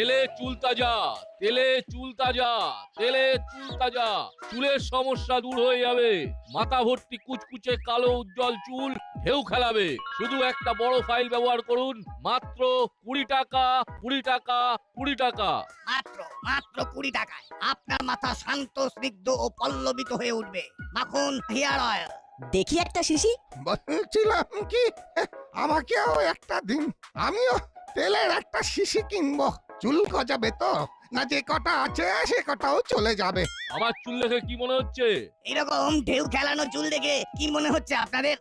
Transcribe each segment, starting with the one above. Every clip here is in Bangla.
তেলে চুল তাজা তেলে চুল তাজা তেলে চুল তাজা। চুলের সমস্যা দূর হয়ে যাবে। মাথা ভর্তি কুচকুচে কালো উজ্জ্বল চুল ঢেউ খেলাবে। শুধু একটা বড় ফাইল ব্যবহার করুন। মাত্র কুড়ি টাকা কুড়ি টাকা কুড়ি টাকা। মাত্র মাত্র কুড়ি টাকায় আপনার মাথা শান্ত স্নিগ্ধ ও পল্লবিত হয়ে উঠবে। মাখন হেয়ার অয়েল। দেখি একটা শিশি। বলছিলাম কি? আমাকেও একটা দিন। আমিও তেলের একটা শিশি কিনবো। চুল গজাবে তো? না যে কটা আছে সে কটাও চলে যাবে। আমার চুল দেখে কি মনে হচ্ছে? এরকম ঢেউ খেলানো চুল দেখে কি মনে হচ্ছে আপনাদের?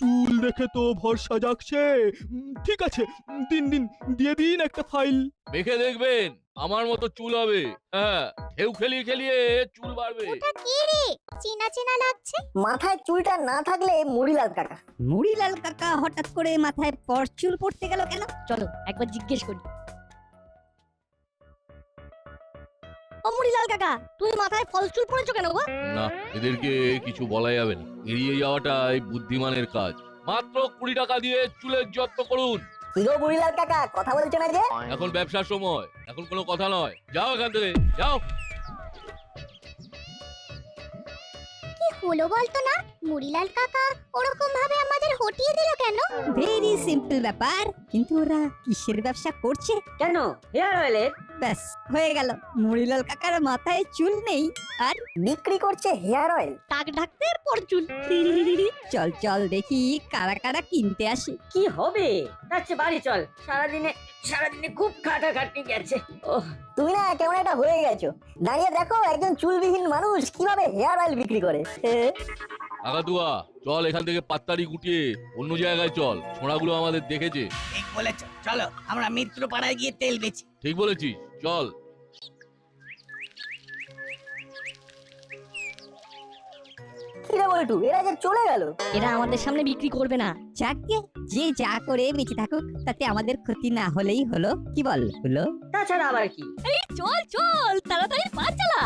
চুল দেখে তো ভরসা জাগছে। উম, ঠিক আছে উম, দিন দিন দিয়ে দিন একটা ফাইল। দেখে দেখবেন আমার মতো চুল হবে। হ্যাঁ ঢেউ খেলিয়ে খেলিয়ে চুল বাড়বে। ওটা কি রে? চেনা চেনা লাগছে। মাথায় চুলটা না থাকলে মুড়িলাল কাকা। মুড়িলাল কাকা হঠাৎ করে মাথায় পরচুল পড়তে গেল কেন? চলো একবার জিজ্ঞেস করি। কাকা তুমি মাথায় ফলচুল পড়েছো কেন গো? না এদেরকে কিছু বলা যাবে না। এড়িয়ে যাওয়াটাই বুদ্ধিমানের কাজ। মাত্র কুড়ি টাকা দিয়ে চুলের যত্ন করুন। কি গো মুড়িলাল কাকা কথা বলছো না যে? এখন ব্যবসার সময় এখন কোনো কথা নয়। যাও এখান থেকে যাও। কি হলো বলতো না? মুড়িলাল কাকা ওরকম ভাবে আমাদের হটিয়ে দিল কেন? ভেরি সিম্পল ব্যাপার। কিন্তু ওরা কিসের ব্যবসা করছে? কেন? হেয়ার অয়েলের? ব্যাস হয়ে গেল। মুড়িলাল কাকার মাথায় চুল নেই আর বিক্রি করছে হেয়ার অয়েল। টাক ঢাকতে আর পরচুল চল। চল দেখি কারা কারা কিনতে আসে। কি হবে? যাচ্ছে বাড়ি চল। সারাদিনে সারাদিনে খুব খাটা খাটাখাটনি গেছে। ও তুমি না কেমন একটা হয়ে গেছো। দাঁড়িয়ে দেখো একজন চুলবিহীন মানুষ কীভাবে হেয়ার অয়েল বিক্রি করে। আগাতুয়া চল এখান থেকে পাত্তারি গুটিয়ে অন্য জায়গায় চল। ছোঁড়াগুলো আমাদের দেখেছে। ঠিক বলেছ। চলো আমরা মিত্র পাড়ায় গিয়ে তেল বেচি। ঠিক বলেছিস চল। কি রে বলটু এরা যে চলে গেল। এরা আমাদের সামনে বিক্রি করবে না। যাকে যে যা করে বেঁচে থাকুক তাতে আমাদের ক্ষতি না হলেই হলো। কি বল হলো? তাছাড়া আবার কি? চল চল তাড়াতাড়ি পা চালা।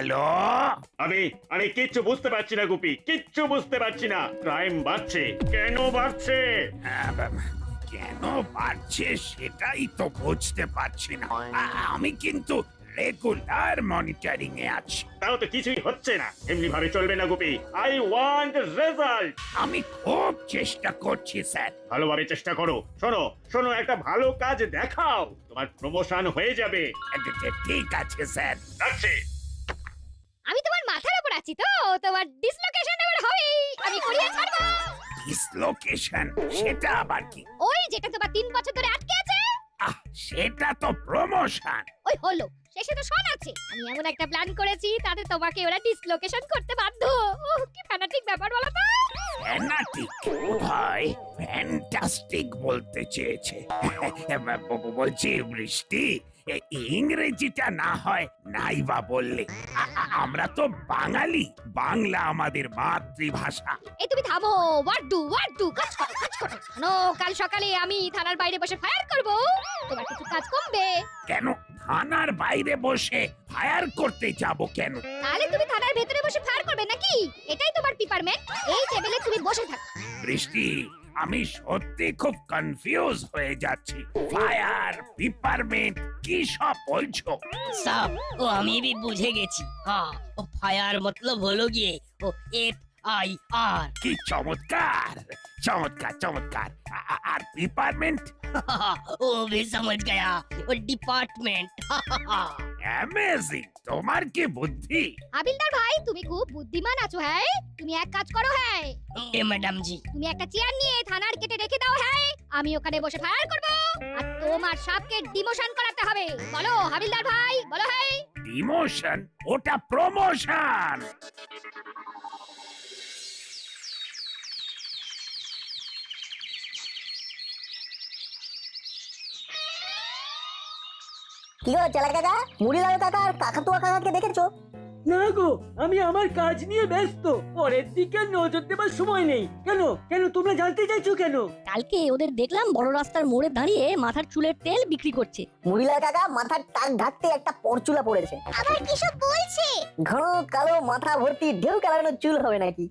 হ্যালো? আমি আমি কিচ্ছু বুঝতে পারছি না গুপি। কিচ্ছু বুঝতে পারছি না। ক্রাইম বাড়ছে। কেন বাড়ছে? কেন বাড়ছে সেটাই তো বুঝতে পারছি না। আমি কিন্তু রেগুলার মনিটরিং এ আছি। তাও তো কিছুই হচ্ছে না। এমনি ভাবে চলবে না গুপি। আই ওয়ান্ট রেজাল্ট আমি খুব চেষ্টা করছি স্যার। ভালোভাবে চেষ্টা করো। শোনো শোনো একটা ভালো কাজ দেখাও। তোমার প্রমোশন হয়ে যাবে। ঠিক আছে স্যার। রাখছি আছি তো তোমার ডিসলোকেশন এবার হবেই। আমি করিয়ে ছাড়বো। ডিসলোকেশন সেটা আবার কি? ওই যেটা তোমার তিন বছর ধরে আটকে আছে? আহ সেটা তো প্রমোশন ওই হলো। শেষে তো শোন আছে। আমি এমন একটা প্ল্যান করেছি তাতে তোমাকে ওরা ডিসলোকেশন করতে বাধ্য। উহ, কি ফ্যানাটিক ব্যাপার বলো তো? ফ্যানাটিক হয় ফ্যান্টাস্টিক বলতে চেয়েছে। বলছি বৃষ্টি ইংরেজিটা না হয় নাই বা বললে আমরা তো বাঙালি। বাংলা আমাদের মাতৃভাষা। এই তুমি থামো। হোয়াট ডু হোয়াট ডু কাজ করো কাজ করো। শোনো কাল সকালে আমি থানার বাইরে বসে ফায়ার করব। তোমার কিছু কাজ কমবে। কেন? থানার বাইরে বসে ফায়ার করতে যাব কেন? তাহলে তুমি থানার ভেতরে বসে ফায়ার করবে নাকি? এটাই তোমার ডিপার্টমেন্ট এই টেবিলে তুমি বসে থাকো। বৃষ্টি আমি সত্যি খুব কনফিউজ হয়ে যাচ্ছি। ফায়ার ডিপার্টমেন্ট কি সব বলছো? সব ও আমি भी বুঝে গেছি। হ্যাঁ ও ফায়ার মতলব হলো গিয়ে ও এফ আই আর কি চমৎকার চমৎকার চমৎকার। আ- আ- আর ডিপার্টমেন্ট ও भी समझ गया ও ডিপার্টমেন্ট অ্যামেজিং তোমার কি বুদ্ধি হাবিলদার ভাই তুমি খুব বুদ্ধিমান আছো হ্যাঁ তুমি এক কাজ করো হ্যাঁ এ ম্যাডাম জি তুমি একটা চেয়ার নিয়ে থানার কেটে রেখে দাও হ্যাঁ আমি ওখানে বসে ফায়ার করব আর তোমার সাপকে ডিমোশন করাতে হবে বলো হাবিলদার ভাই বলো হ্যাঁ ডিমোশন ওটা প্রমোশন কি গো চালা কাকা? মুড়িলাল কাকা আর কাকাতুয়া কাকাকে দেখেছ? না গো আমি আমার কাজ নিয়ে ব্যস্ত। পরের দিকে নজর দেবার সময় নেই। কেন? কেন তোমরা জানতে চাইছো কেন? কালকে ওদের দেখলাম বড় রাস্তার মোড়ে দাঁড়িয়ে মাথার চুলের তেল বিক্রি করছে। মহিলার কাকা মাথার টাক ঢাকতে একটা পরচুলা পড়েছে। আবার কিসব বলছে? ঘন কালো মাথা ভর্তি ঢেউ কালানো চুল হবে নাকি?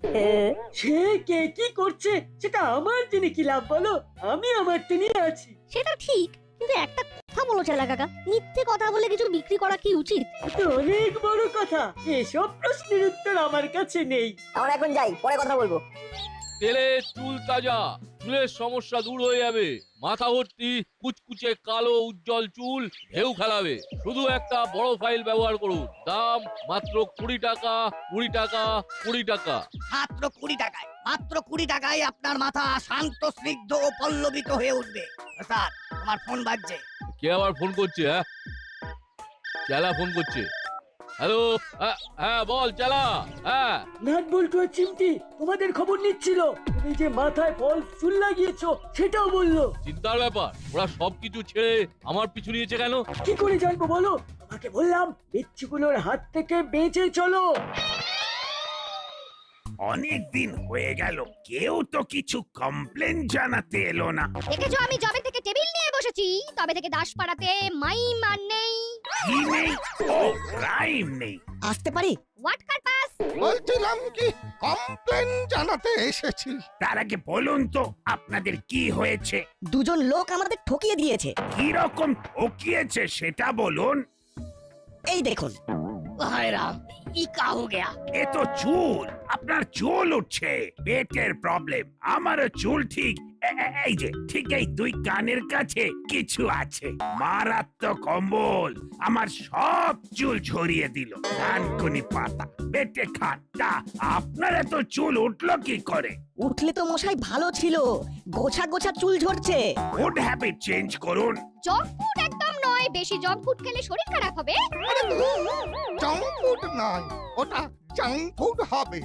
সে কে কি করছে সেটা আমার জেনে কি লাভ বলো? আমি আমার নিয়ে আছি। সেটা ঠিক কিন্তু একটা কথা বলো ছেলা কাকা মিথ্যে কথা বলে কিছু বিক্রি করা কি উচিত? তো অনেক বড় কথা এসব প্রশ্নের উত্তর আমার কাছে নেই। আমরা এখন যাই পরে কথা বলব। তেলে চুল তাজা। চুলের সমস্যা দূর হয়ে যাবে। মাথা ভর্তি কুচকুচে কালো উজ্জ্বল চুল ঢেউ খেলাবে। শুধু একটা বড় ফাইল ব্যবহার করুন। দাম মাত্র কুড়ি টাকা কুড়ি টাকা কুড়ি টাকা। মাত্র কুড়ি টাকায়। মাত্র কুড়ি টাকায় আপনার মাথা শান্ত স্নিগ্ধ ও পল্লবিত হয়ে উঠবে। স্যার আমার ফোন বাজছে। কে আবার ফোন করছে হ্যাঁ? চেলা ফোন করছে? হ্যালো হ্যাঁ হ্যাঁ বল চালা হ্যাঁ। নাট বল্টু আর চিমটি তোমাদের খবর নিচ্ছিল। তুমি যে মাথায় ফল চুল লাগিয়েছো সেটাও বলল। চিন্তার ব্যাপার ওরা সবকিছু ছেড়ে আমার পিছু নিয়েছে কেন? কি করে জানব বলো? তোমাকে বললাম বিচ্ছুগুলোর হাত থেকে বেঁচে চলো। অনেক দিন হয়ে গেল কেউ তো কিছু কমপ্লেন জানাতে এলো না। দেখেছ আমি জবে থেকে টেবিল নিয়ে বসেছি। তবে থেকে দাসপাড়াতে মাইম আর নেই। কি নেই? ও ক্রাইম নেই। আসতে পারি? হোয়াট পারপাস বলছিলাম কি কমপ্লেন জানাতে এসেছি। তার আগে বলুন তো আপনাদের কি হয়েছে? দুজন লোক আমাদের ঠকিয়ে দিয়েছে। কি রকম ঠকিয়েছে সেটা বলুন। এই দেখুন হায় রাম ই কা হো গয়া। এ তো চুল আপনার চুল উঠছে পেটের প্রবলেম আমারও চুল ঠিক এই যে ঠিক এই দুই কানের কাছে কিছু আছে মারাত্মক কম্বল আমার সব চুল ঝরিয়ে দিল কানকুনি পাতা পেটে খান আপনার এত চুল উঠল কি করে? উঠলে তো মশাই ভালো ছিল গোছা গোছা চুল ঝরছে। ফুড হ্যাবিট চেঞ্জ করুন। একদম নয় বেশি জঙ্ক ফুড খেলে শরীর খারাপ হবে? জাঙ্ক ফুড নয়, ওটা জাঙ্ক ফুড হবে।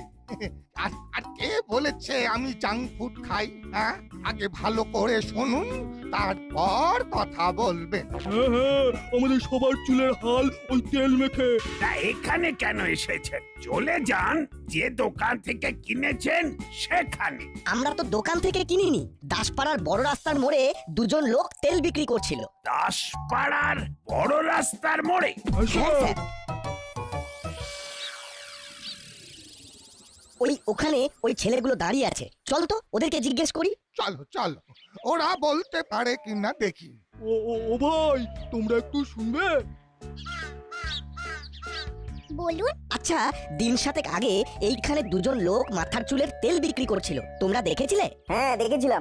আর আর কে বলেছে আমি জাঙ্ক ফুড খাই হ্যাঁ? আগে ভালো করে শুনুন তারপর কথা বলবেন হ্যাঁ হ্যাঁ আমাদের সবার চুলের হাল ওই তেল মেখে। তা এখানে কেন এসেছেন? চলে যান যে দোকান থেকে কিনেছেন সেখানে। আমরা তো দোকান থেকে কিনিনি দাসপাড়ার বড় রাস্তার মোড়ে দুজন লোক তেল বিক্রি করছিল। দাসপাড়ার বড় রাস্তার মোড়ে? আচ্ছা ওই ওখানে ওই ছেলেগুলো দাঁড়িয়ে আছে। চল তো ওদেরকে জিজ্ঞেস করি। চলো চলো। ওরা বলতে পারে কিনা দেখি। ও ও ও ভাই তোমরা একটু শুনবে? বলুন। আচ্ছা দিন সাতেক আগে এইখানে দুজন লোক মাথার চুলের তেল বিক্রি করছিল। তোমরা দেখেছিলে? হ্যাঁ দেখেছিলাম।